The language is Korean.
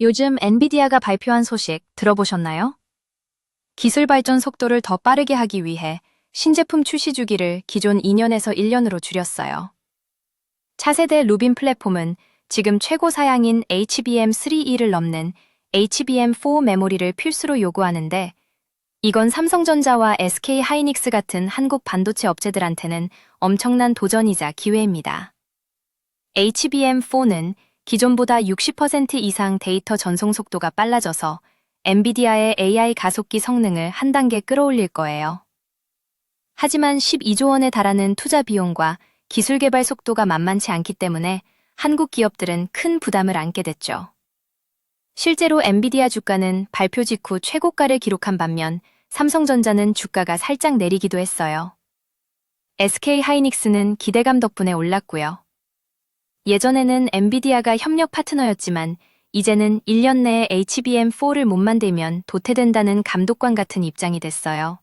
요즘 엔비디아가 발표한 소식 들어보셨나요? 기술 발전 속도를 더 빠르게 하기 위해 신제품 출시 주기를 기존 2년에서 1년으로 줄였어요. 차세대 루빈 플랫폼은 지금 최고 사양인 HBM3E를 넘는 HBM4 메모리를 필수로 요구하는데 이건 삼성전자와 SK 하이닉스 같은 한국 반도체 업체들한테는 엄청난 도전이자 기회입니다. HBM4는 기존보다 60% 이상 데이터 전송 속도가 빨라져서 엔비디아의 AI 가속기 성능을 한 단계 끌어올릴 거예요. 하지만 12조 원에 달하는 투자 비용과 기술 개발 속도가 만만치 않기 때문에 한국 기업들은 큰 부담을 안게 됐죠. 실제로 엔비디아 주가는 발표 직후 최고가를 기록한 반면 삼성전자는 주가가 살짝 내리기도 했어요. SK 하이닉스는 기대감 덕분에 올랐고요. 예전에는 엔비디아가 협력 파트너였지만 이제는 1년 내에 HBM4를 못 만들면 도태된다는 감독관 같은 입장이 됐어요.